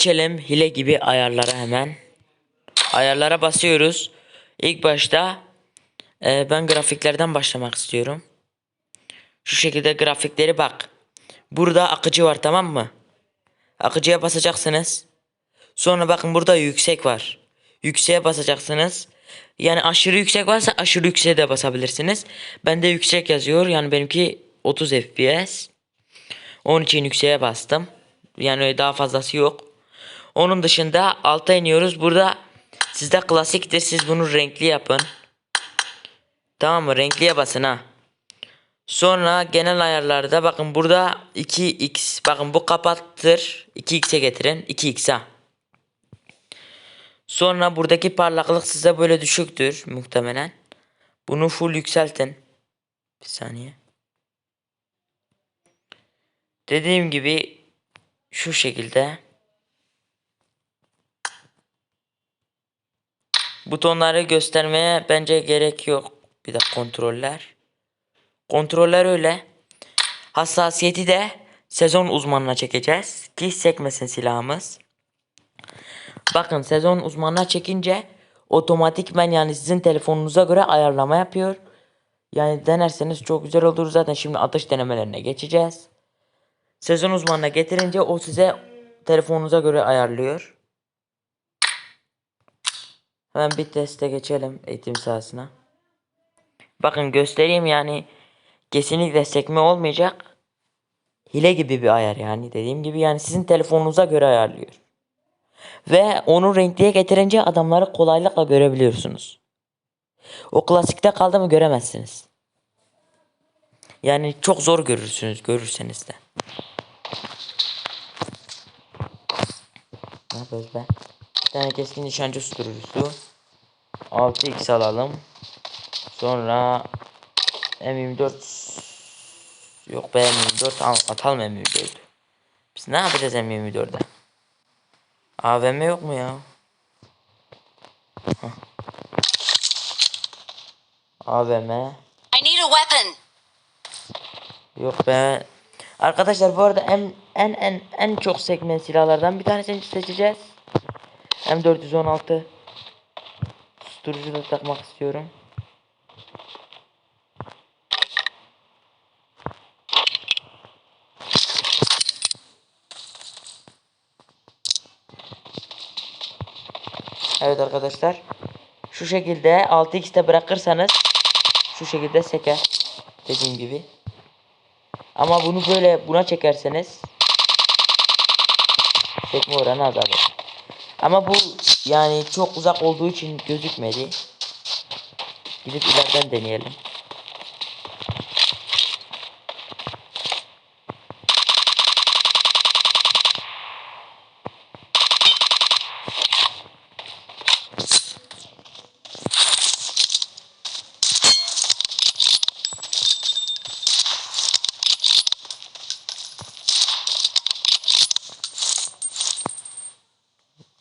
Geçelim hile gibi ayarlara hemen. Ayarlara basıyoruz. İlk başta e, ben grafiklerden başlamak istiyorum. Şu şekilde grafikleri bak. Burada akıcı var tamam mı? Akıcıya basacaksınız. Sonra bakın burada yüksek var. Yükseğe basacaksınız. Yani aşırı yüksek varsa aşırı yükseğe de basabilirsiniz. Bende yüksek yazıyor. Yani benimki 30 FPS. Onun için yükseğe bastım. Yani daha fazlası yok. Onun dışında alta iniyoruz. Burada sizde klasiktir. Siz bunu renkli yapın. Tamam mı? Renkliye basın ha. Sonra genel ayarlarda bakın burada 2x bakın bu kapattır 2x'e getirin 2x'a. Sonra buradaki parlaklık size böyle düşüktür muhtemelen. Bunu full yükseltin. Bir saniye. Dediğim gibi şu şekilde. Butonları göstermeye bence gerek yok. Bir de kontroller. Kontroller öyle. Hassasiyeti de sezon uzmanına çekeceğiz. Ki sekmesin silahımız. Bakın sezon uzmanına çekince otomatikmen yani sizin telefonunuza göre ayarlama yapıyor. Yani denerseniz çok güzel olur. Zaten şimdi atış denemelerine geçeceğiz. Sezon uzmanına getirince o size telefonunuza göre ayarlıyor. Hemen bir teste geçelim eğitim sahasına. Bakın göstereyim yani kesinlikle sekme olmayacak. Hile gibi bir ayar yani dediğim gibi yani sizin telefonunuza göre ayarlıyor. Ve onu renkliye getirince adamları kolaylıkla görebiliyorsunuz. O klasikte kaldı mı göremezsiniz. Yani çok zor görürsünüz görürseniz de. Ne yapıyoruz be? Bir tane keskin nişancı susturucusu. 6x alalım. Sonra M24 Yok be M24 al, atalım M24 Biz ne yapacağız M24'de? AVM yok mu ya? AVM I need a weapon. Yok be. Arkadaşlar bu arada en en en en çok sekme silahlardan bir tanesini seçeceğiz. M416 Susturucu da takmak istiyorum. Evet arkadaşlar. Şu şekilde 6x'te bırakırsanız şu şekilde seker. Dediğim gibi. Ama bunu böyle buna çekerseniz sekme oranı azalır. Ama bu yani çok uzak olduğu için gözükmedi. Gidip ileriden deneyelim.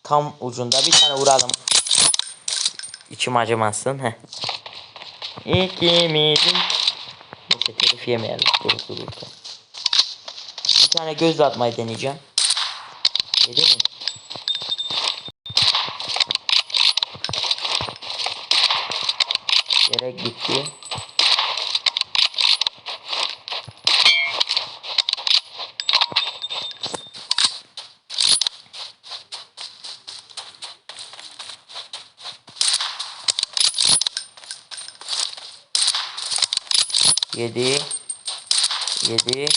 Tam ucunda bir tane vuralım. İçim acımasın. Heh. İkimizin Neyse telif yemeyelim durup dururken. Bir tane gözle atmayı deneyeceğim. Yedi mi? Yere gitti. Yedi. Yedi.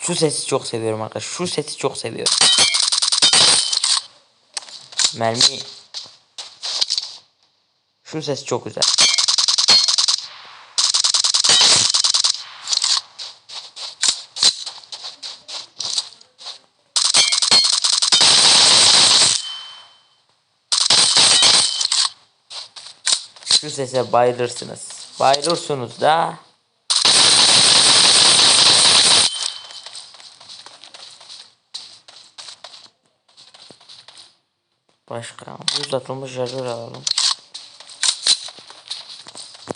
Şu sesi çok seviyorum arkadaşlar. Şu sesi çok seviyorum. Mermi. Şu ses çok güzel. Şu sese bayılırsınız. Bayılırsınız da. Başka uzatılmış şarjör alalım.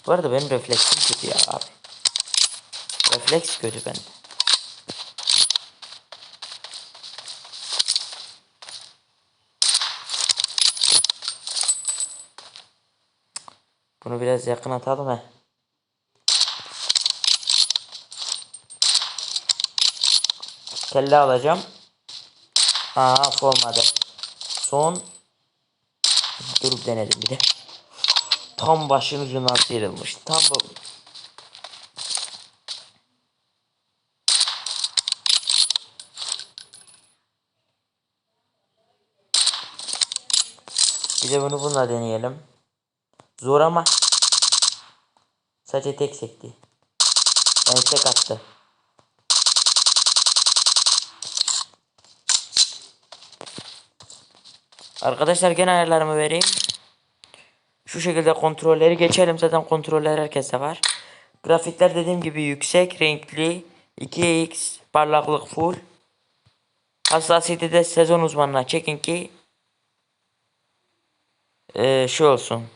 Bu arada benim refleksim kötü ya abi. Refleks kötü bende. Bunu biraz yakın atalım he. Kelle alacağım. Aa olmadı. Son. Durup denedim bir de. Tam başın ucundan sıyrılmış. Tam bu. Bir de bunu bununla deneyelim. Zor ama. Sadece tek sekti. Yani tek attı. Arkadaşlar gene ayarlarımı vereyim. Şu şekilde kontrolleri geçelim. Zaten kontroller herkeste var. Grafikler dediğim gibi yüksek, renkli, 2x, parlaklık full. Hassasiyeti de sezon uzmanına çekin ki eee şu olsun.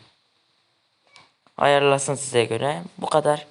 Ayarlasın size göre. Bu kadar.